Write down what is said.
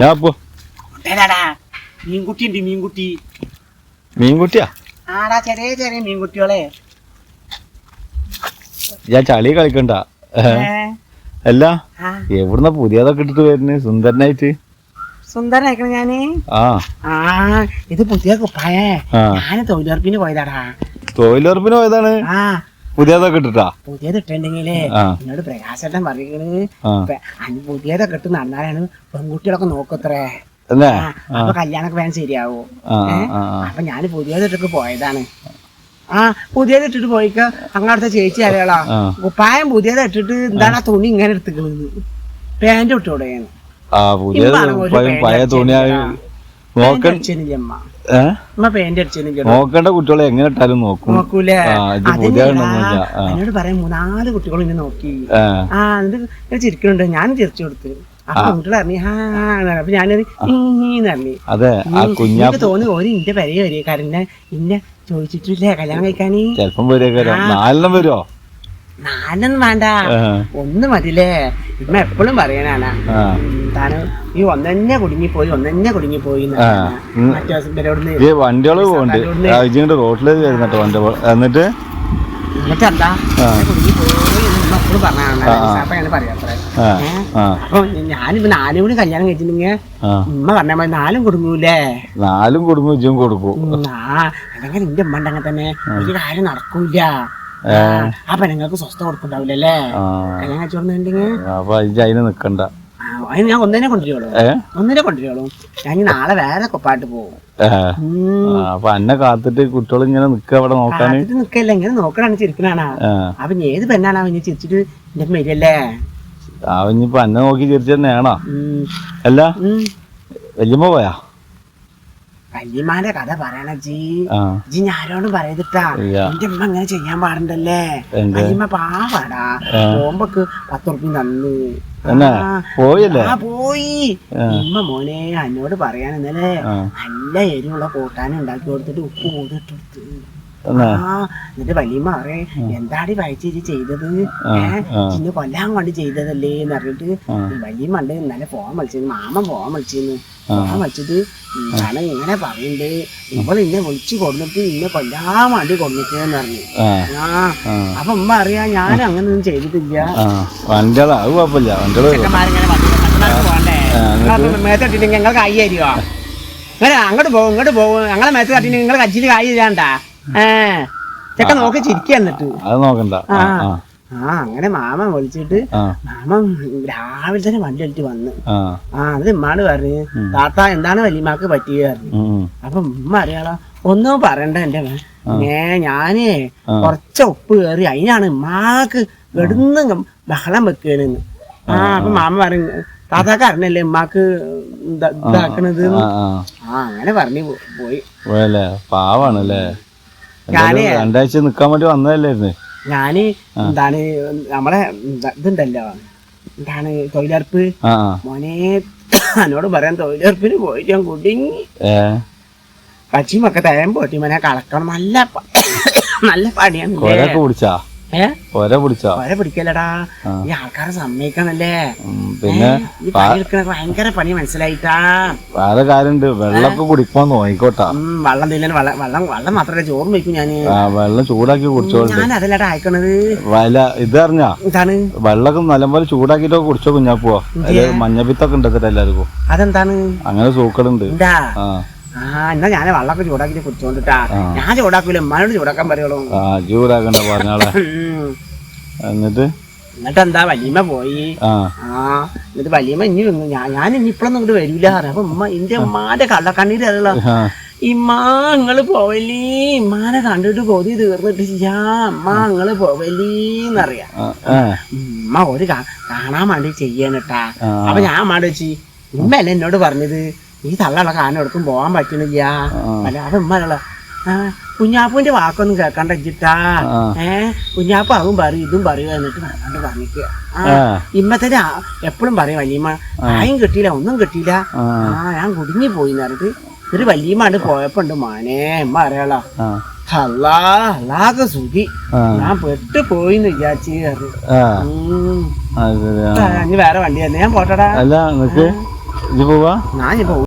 ഞാൻ പോ. ഏതാടാ മീൻകുട്ടി ഉണ്ട് മീൻകുട്ടി. മീൻകുട്ടിയാ? ആടാ ചെറിയ ചെറിയ മീൻകുട്ടികളെ ഞാൻ ചളി കളിക്കണ്ട. അല്ല എവിടുന്ന പുതിയതൊക്കെ ഇട്ടിട്ട് വരുന്നത് സുന്ദരനായിട്ട്. സുന്ദരനായിക്കണ ഞാൻ? ആ. ഇത് പുതിയ കുപ്പായേ ഞാൻ ഞാൻ തൊഴിലുറപ്പിന് പോയതാടാ. തൊഴിലുറപ്പിന് പോയതാണ്? ആ. പുതിയതൊക്കെ ഇട്ടിട്ടാ? പുതിയത് ഇട്ടുണ്ടെങ്കിലേ ആ. എന്നോട് പ്രകാശേട്ടൻ പറയുന്നത് പുതിയതൊക്കെ ഇട്ട് നടന്നാലാണ് പെൺകുട്ടികളൊക്കെ നോക്കത്രേ. അപ്പൊ കല്യാണൊക്കെ വേണം ശരിയാവോ. അപ്പൊ ഞാൻ പുതിയതിട്ടൊക്കെ പോയതാണ്. ആ പുതിയത് ഇട്ടിട്ട് പോയിക്ക. അങ്ങനത്തെ ചേച്ചി അറിയാളാ ഉപ്പായം കുപ്പായം പുതിയത് ഇട്ടിട്ട് എന്താണ് ആ തുണി ഇങ്ങനെ എടുത്തിക്കണത്? പാന്റ് ഇട്ടോടെയാണ് ആ പുതിയത് പഴയ തുണിയായി നോക്ക നോക്കേണ്ട കുട്ടികളെ എങ്ങനെ ഇട്ടാലും നോക്കും. എന്നോട് പറയാം മൂന്നാൽ കുട്ടികളും ഇങ്ങനെ നോക്കി. ആ. എന്നിട്ട് ചിരിക്കുന്നുണ്ട്. ഞാൻ ചിരിച്ചു കൊടുത്തു. അതെ തോന്നി ഓര് ഇന്റെ പെരയെ ഇന്നെ ചോദിച്ചിട്ടില്ലേ? കല്യാണം കഴിക്കാനേ? ചെലപ്പം നാലെണ്ണം വരുമോ നാലൊന്നും വേണ്ട. ഒന്നും മതിലേ. ഇമ്മ എപ്പോഴും പറയണാണ്. താന് ഈ ഒന്നെ കുടുങ്ങി പോയി ഒന്നെ കുടുങ്ങി പോയി വണ്ടികൾ പോകുന്നുണ്ട് റോട്ടിൽ വണ്ടി എന്നിട്ട്? എന്താ എപ്പോഴും പറഞ്ഞാണ്. പറയാത്രേ അപ്പൊ ഞാനിപ്പോ നാലും കൂടി കല്യാണം കഴിച്ചിട്ടുണ്ടെങ്കിൽ ഉമ്മ പറഞ്ഞ മതി നാലും കുടുങ്ങൂലേ? നാലും ഇജും കൊടുക്കും. ആ. അല്ലെങ്കിൽ എന്റെ ഉമ്മ ഉണ്ടെങ്കിൽ തന്നെ ഒരു കാര്യം നടക്കൂല. ആ, പെണ്ണുങ്ങൾക്ക് സ്വസ്ഥ കൊടുക്കണ്ടാവില്ലല്ലേ കല്യാണം കഴിച്ചോണ്ടെങ്കിൽ അപ്പൊ ഇജ് അതിന് നിക്കണ്ട. അതിന് ഞാൻ ഒന്നിനെ കൊണ്ടുവരുള്ളൂ. ഏ? ഒന്നിനെ കൊണ്ടുവരുള്ളൂ. ഞാൻ നാളെ വേറെ പോകും. അപ്പൊ കാത്തിട്ട് കുട്ടികൾ ഇങ്ങനെ നിക്ക അവിടെ നിക്കല്ല ഇങ്ങനെ നോക്കണാണ് ചിരിക്കണാണ്. അപ്പൊ ഏത് പെണ്ണാണ് അവന് ചിരിച്ചിട്ട് എന്റെ അവനിപ്പോ അന്നെ നോക്കി ചിരിച്ചു തന്നെയാണോ അല്ല. വല്യമ്മ പോയാ? വല്യമ്മാന്റെ കഥ പറയണ ജി. ജി ഞാനോട് പറയതിട്ടാ. എന്റെ ഉമ്മ ഇങ്ങനെ ചെയ്യാൻ പാടുണ്ടല്ലേ? വല്യമ്മ പാവാടാ. ഓമ്പക്ക് പോകുമ്പക്ക് പത്ത് ഉറുപ്പ്യ തന്നു. പോയല്ലേ? പോയി. ഉമ്മ മോനെ എന്നോട് പറയാൻ ഇന്നലെ നല്ല എരിവുള്ള കൂട്ടാനും ഉണ്ടാക്കി കൊടുത്തിട്ട് ഉപ്പ് കൂടുതൽ ആ എന്നിട്ട് വലിയ പറയേ എന്താടി വയറ്റിരി ചെയ്തത്? ഏഹ് ഏ കൊല്ലാൻ കൊണ്ട് ചെയ്തതല്ലേ എന്ന് പറഞ്ഞിട്ട് വലിയ മണ്ട് ഉണ്ട് ഇന്നലെ ഫോൺ വിളിച്ചിരുന്നു മാമൻ ഫോൺ വിളിച്ചിരുന്നു ഫോൺ വിളിച്ചിട്ട് ഞാൻ ഇങ്ങനെ പറയുന്നുണ്ട് ഇവൾ ഇന്നെ വിളിച്ചു കൊടുത്തിട്ട് ഇന്നെ കൊല്ലാൻ വേണ്ടി കൊണ്ടിട്ടെന്ന് പറഞ്ഞു. ആ. അപ്പൊ ഉമ്മ അറിയാ ഞാൻ അങ്ങനെ ഒന്നും ചെയ്തിട്ടില്ല ഞങ്ങൾക്ക് കൈ തരുവോ? അങ്ങോട്ട് പോകും ഇങ്ങോട്ട് പോകും ഞങ്ങളെ മേത്ത് തട്ടിട്ട് നിങ്ങൾ കച്ചിൽ കായ് തരാണ്ടാ? ചെക്കൻ നോക്കി ചിരിക്കാൻ എന്നിട്ട്. അത് നോക്കണ്ട. ആ. ആ അങ്ങനെ മാമൻ വിളിച്ചിട്ട് മാമ മാമൻ രാവിലെ തന്നെ വണ്ടി എടുത്ത് വന്ന്. ആ. അത് ഉമ്മാട് പറഞ്ഞു താത്ത എന്താണ് വലിയമാക്ക് പറ്റിയത് പറഞ്ഞു. അപ്പൊ ഉമ്മ അറിയാളോ ഒന്നും പറയണ്ട എന്റെ ഏ ഞാനേ കുറച്ച് ഉപ്പ് കയറി അതിനാണ് ഉമ്മാക്ക് വെടുന്ന ബഹളം വെക്കണെന്ന്. ആ അപ്പൊ മാമ പറഞ്ഞു താത്താക്ക് അറിഞ്ഞല്ലേ ഉമ്മാക്ക് ഇതാക്കണത്? ആ അങ്ങനെ പറഞ്ഞു പോയി. പാവാണല്ലേ ഞാനേ രണ്ടാഴ്ച നിക്കാൻ വേണ്ടി വന്നതല്ലായിരുന്നു. ഞാൻ എന്താണ് നമ്മളെ ഇത- ഇതുണ്ടല്ലോ. എന്താണ് തൊഴിലുറപ്പ്? മോനെ എന്നോട് പറയാൻ തൊഴിലുറപ്പിന് പോയിട്ട് ഞാൻ കുടുങ്ങി. ഏ? കച്ചിമൊക്കെ തയം പോട്ടി മോനെ കളക്കണം നല്ല നല്ല പണിയാണ് കൊരൊക്കെ പിടിച്ചാ? കൊര പിടിച്ചാ കൊര ഈ ആൾക്കാരെ സമ്മതിക്കണല്ലേ പിന്നെ ഭയങ്കര പണി മനസ്സിലായിട്ടാ. വേറെ കാര്യണ്ട്. വെള്ളമൊക്കെ കുടിക്കാൻ നോയിക്കോട്ടാ. ഉം വെള്ളം തിന്നാൻ വെള്ളം വെള്ളം മാത്രമല്ല ചോറും വയ്ക്കും ഞാൻ വെള്ളം ചൂടാക്കി കുടിച്ചോണ്ട് ഞാൻ അതല്ലടാ അയക്കണത്. വല ഇത് അറിഞ്ഞാ? എന്താണ്? വെള്ളമൊക്കെ നല്ലപോലെ ചൂടാക്കിട്ടൊക്കെ കുടിച്ചോ കുഞ്ഞാപ്പോ മഞ്ഞപ്പിത്തൊക്കെ എല്ലാവർക്കും. അതെന്താണ്? അങ്ങനെ സൂക്കടുണ്ട്. ആ എന്നാ ഞാൻ വള്ളൊക്കെ ചൂടാക്കി കുടിച്ചോണ്ടിട്ടാ. ഞാൻ ചൂടാക്കൂല ഉമ്മാനോട് ചൂടാക്കാൻ പറയുള്ളൂ ആ ചൂടാക്കണ്ട പറഞ്ഞാളെ. എന്നിട്ട് എന്നിട്ട്? എന്താ വലിയമ്മ പോയി. ആ. എന്നിട്ട് വലിയമ്മ ഇനി വന്നു ഞാൻ ഞാൻ ഇനി ഇപ്പഴൊന്നും ഇങ്ങോട്ട് വരില്ല. അപ്പൊ ഉമ്മ എന്റെ ഉമ്മാന്റെ കള്ളക്കണ്ണീര് അറിയുള്ള ആ, ഇമ്മാ ഇങ്ങൾ പോവല്ലേ? ഇമ്മാനെ കണ്ടിട്ട് കൊതി തീർന്നിട്ടില്ല അമ്മ ആ, ആ, ഉമ്മ ഒരു കാണാൻ വേണ്ടി ചെയ്യണട്ടാ. അപ്പൊ ഞാൻ മാടി വെച്ചി ഉമ്മയല്ലേ എന്നോട് പറഞ്ഞത്? ഈ തള്ളുള്ള കാനം എടുക്കും പോവാൻ പറ്റുന്നില്ല. അല്ല അത് ഉമ്മയുള്ള കുഞ്ഞാപ്പൂന്റെ വാക്കൊന്നും കേൾക്കണ്ട ഇജിട്ടാ. ഏ കുഞ്ഞാപ്പ അതും പറയും ഇതും പറയും എന്നിട്ട് പറഞ്ഞോണ്ട് പറഞ്ഞിക്കുക ഇമ്മത്തന്നെ എപ്പോഴും പറയും വല്യമ്മ ആയും കിട്ടിയില്ല ഒന്നും കിട്ടിയില്ല. ആ, ഞാൻ കുടുങ്ങി പോയി എന്നിട്ട് ഒരു വല്യമ്മണ്ട് പോയപ്പോ ഉണ്ട് മാനേ അറിയാളോ അല്ലാ അല്ലാതെ സുഖി. ഞാൻ പെട്ട് പോയിന്ന് വിചാരിച്ചു കയറി വേറെ വണ്ടി തന്നെ ഞാൻ പോട്ടടാ. അല്ല പോവാ? ഞാൻ